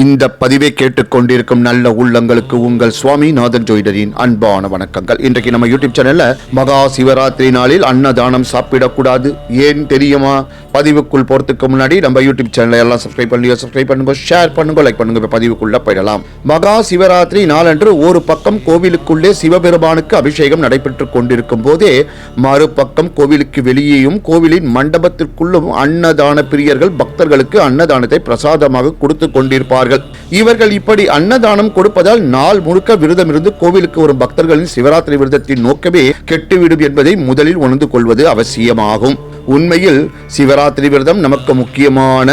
இந்த பதிவை கேட்டுக்கொண்டிருக்கும் நல்ல உள்ளங்களுக்கு உங்கள் சுவாமிநாதன் ஜோயிடரின் அன்பான வணக்கங்கள். இன்றைக்கு நம்ம யூடியூப் சேனல்ல மகா சிவராத்திரி நாளில் அன்னதானம் சாப்பிடக்கூடாது. ஏன் தெரியுமா? பதிவுக்குள் போறதுக்கு முன்னாடி நம்ம யூடியூப் சேனலை எல்லாம் சப்ஸ்கிரைப் பண்ணி சப்ஸ்கிரைப் பண்ணுங்க ஷேர் பண்ணுங்க லைக் பண்ணுங்க பதிவுக்குள்ள போயிடலாம். மகா சிவராத்திரி நாளன்று ஒரு பக்கம் கோவிலுக்குள்ளே சிவபெருமானுக்கு அபிஷேகம் நடைபெற்றுக் கொண்டிருக்கும் போதே மறுபக்கம் கோவிலுக்கு வெளியேயும் கோவிலின் மண்டபத்திற்குள்ளும் அன்னதான பிரியர்கள் பக்தர்களுக்கு அன்னதானத்தை பிரசாதமாக கொடுத்து கொண்டிருப்பார்கள் இவர்கள் இப்படி அன்னதானம் கொடுப்பதால் நாள் முழுக்க விரதம் இருந்து கோவிலுக்கு வரும் பக்தர்களின் சிவராத்திரி விரதத்தின் நோக்கமே கெட்டுவிடும் என்பதை முதலில் உணர்ந்து கொள்வது அவசியமாகும். உண்மையில் சிவராத்திரி விரதம் நமக்கு முக்கியமான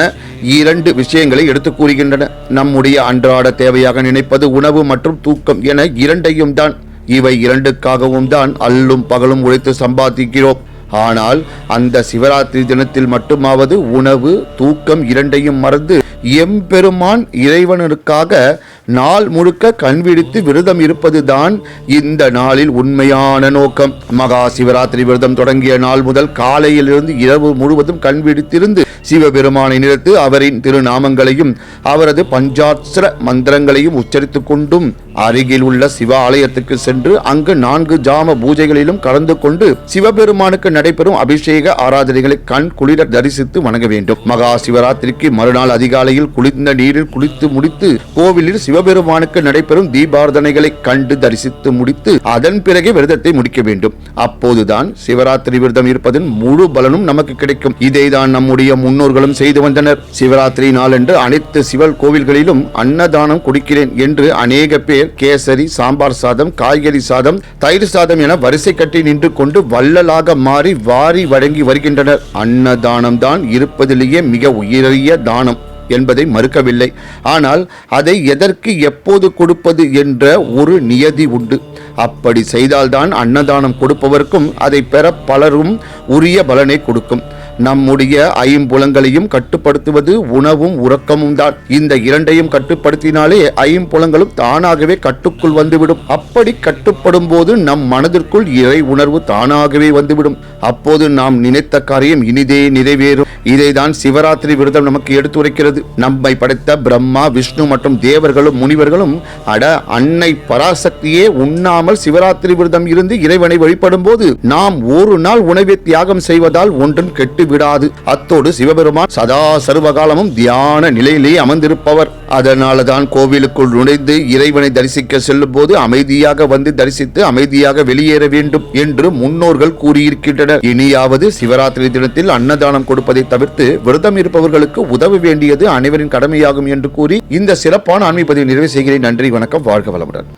இரண்டு விஷயங்களை எடுத்து கூறுகின்றன. நம்முடைய அன்றாட தேவையாக நினைப்பது உணவு மற்றும் தூக்கம் என இரண்டையும் தான். இவை இரண்டுக்காகவும் தான் அல்லும் பகலும் உழைத்து சம்பாதிக்கிறோம். ஆனால் அந்த சிவராத்திரி தினத்தில் மட்டுமாவது உணவு தூக்கம் இரண்டையும் மறந்து எம்பெருமான் இறைவனுக்காக நாள் முழுக்க கண்விழித்து விரதம் இருப்பதுதான் இந்த நாளில் உண்மையான நோக்கம். மகா சிவராத்திரி விரதம் தொடங்கிய நாள் முதல் காலையிலிருந்து இரவு முழுவதும் கண்விழித்திருந்து சிவபெருமானை நிறுத்து அவரின் திருநாமங்களையும் அவரது பஞ்சாட்சர மந்திரங்களையும் உச்சரித்து கொண்டும் அருகில் உள்ள சிவ ஆலயத்துக்கு சென்று அங்கு நான்கு ஜாம பூஜைகளிலும் கலந்து கொண்டு சிவபெருமானுக்கு நடைபெறும் அபிஷேக ஆராதனைகளை கண் குளிர தரிசித்து வணங்க வேண்டும். மகா சிவராத்திரிக்கு மறுநாள் அதிகாலையில் குளிர்ந்த நீரில் குளித்து முடித்து கோவிலில் சிவபெருமானுக்கு நடைபெறும் தீபார்த்தனைகளை கண்டு தரிசித்து முடித்து அதன் பிறகே விரதத்தை முடிக்க வேண்டும். அப்போதுதான் சிவராத்திரி விரதம் இருப்பதன் முழு பலனும் நமக்கு கிடைக்கும். இதைதான் நம்முடைய முன்னோர்களும் செய்து வந்தனர். சிவராத்திரி நாளன்று அனைத்து சிவல் கோவில்களிலும் அன்னதானம் கொடுக்கிறேன் என்று அநேக பேர் கேசரி சாம்பார் சாதம் காய்கறி சாதம் தயிர் சாதம் என வரிசை கட்டி நின்று கொண்டு வள்ளலாக மாறி வாரி வடை வழங்கி வருகின்றனர். அன்னதானம் தான் இருப்பதிலேயே மிக உயரிய தானம் என்பதை மறுக்கவில்லை. ஆனால் அதை எதற்கு எப்போது கொடுப்பது என்ற ஒரு நியதி உண்டு. அப்படி செய்தால்தான் அன்னதானம் கொடுப்பவர்க்கும் அதை பெற பலரும் உரிய பலனை கொடுக்கும். நம்முடைய ஐம்புலங்களையும் கட்டுப்படுத்துவது உணவும் உறக்கமும் தான். இந்த இரண்டையும் கட்டுப்படுத்தினாலே ஐம்புலங்களும் தானாகவே கட்டுக்குள் வந்துவிடும். அப்படி கட்டுப்படும் போது நம் மனதிற்குள் இறை உணர்வு தானாகவே வந்துவிடும். அப்போது நாம் நினைத்த காரியம் இனிதே நிறைவேறும். இதைதான் சிவராத்திரி விரதம் நமக்கு எடுத்துரைக்கிறது. நம்மை படைத்த பிரம்மா விஷ்ணு மற்றும் தேவர்களும் முனிவர்களும் அட அன்னை பராசக்தியே உண்ணாமல் சிவராத்திரி விரதம் இருந்து இறைவனை வழிபடும் போது நாம் ஒரு நாள் உணவை தியாகம் செய்வதால் ஒன்றும் கெட்டு விடாது. அத்தோடு சிவபெருமான் சதா சர்வகாலமும் தியான நிலையிலே அமர்ந்திருப்பவர். அதனாலதான் கோவிலுக்குள் நுழைந்து இறைவனை தரிசிக்க செல்லும் போது அமைதியாக வந்து தரிசித்து அமைதியாக வெளியேற வேண்டும் என்று முன்னோர்கள் கூறியிருக்கின்றனர். இனியாவது சிவராத்திரி தினத்தில் அன்னதானம் கொடுப்பதை தவிர்த்து விரதம் இருப்பவர்களுக்கு உதவ வேண்டியது அனைவரின் கடமையாகும் என்று கூறி இந்த சிறப்பான ஆன்மீக பதிவை நிறைவு செய்கிறேன். நன்றி வணக்கம் வாழ்க வளமுடன்.